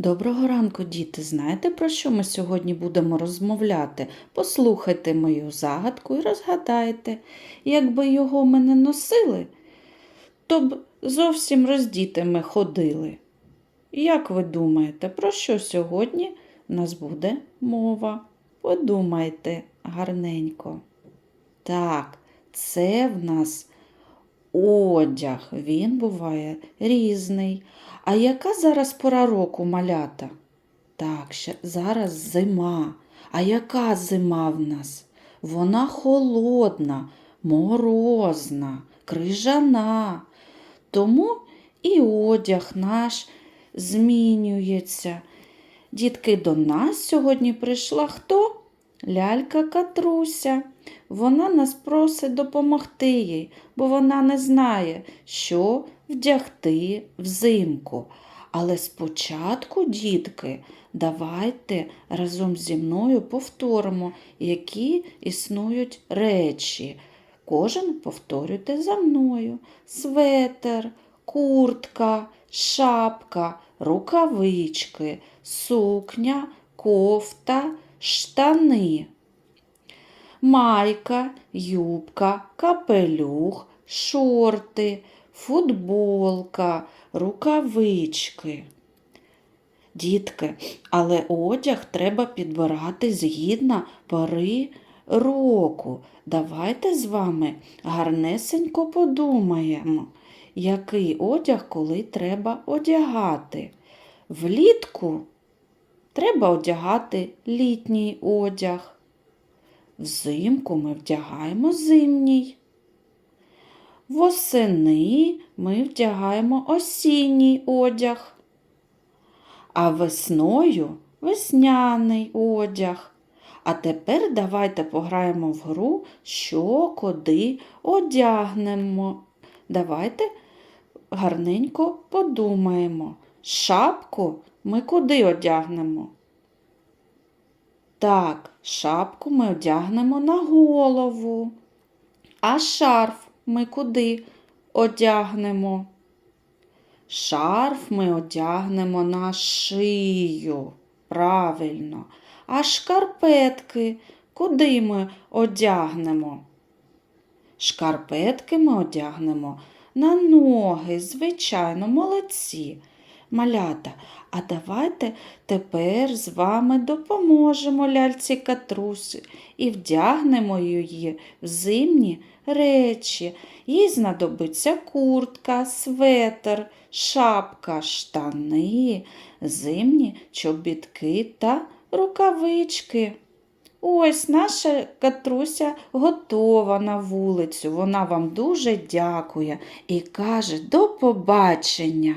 Доброго ранку, діти. Знаєте, про що ми сьогодні будемо розмовляти? Послухайте мою загадку і розгадайте. Якби його ми не носили, то б зовсім роздітими ходили. Як ви думаєте, про що сьогодні в нас буде мова? Подумайте гарненько. Так, це в нас одяг. Він буває різний. А яка зараз пора року малята? Так, ще зараз зима. А яка зима в нас? Вона холодна, морозна, крижана. Тому і одяг наш змінюється. Дітки, до нас сьогодні прийшла хто? Лялька Катруся. Вона нас просить допомогти їй, бо вона не знає, що вдягти взимку. Але спочатку, дітки, давайте разом зі мною повторимо, які існують речі. Кожен повторюйте за мною: светер, куртка, шапка, рукавички, сукня, кофта, штани. Майка, юбка, капелюх, шорти, футболка, рукавички. Дітки, але одяг треба підбирати згідно пори року. Давайте з вами гарнесенько подумаємо, який одяг коли треба одягати. Влітку треба одягати літній одяг. Взимку ми вдягаємо зимній. Восени ми вдягаємо осінній одяг, а весною весняний одяг. А тепер давайте пограємо в гру, що куди одягнемо. Давайте гарненько подумаємо. Шапку ми куди одягнемо? Так, шапку ми одягнемо на голову, а шарф ми куди одягнемо? Шарф ми одягнемо на шию. Правильно. А шкарпетки куди ми одягнемо? Шкарпетки ми одягнемо на ноги, звичайно, молодці. Малята, а давайте тепер з вами допоможемо ляльці катрусі і вдягнемо її в зимні речі. Їй знадобиться куртка, светр, шапка, штани, зимні чобітки та рукавички. Ось наша катруся готова на вулицю. Вона вам дуже дякує і каже до побачення.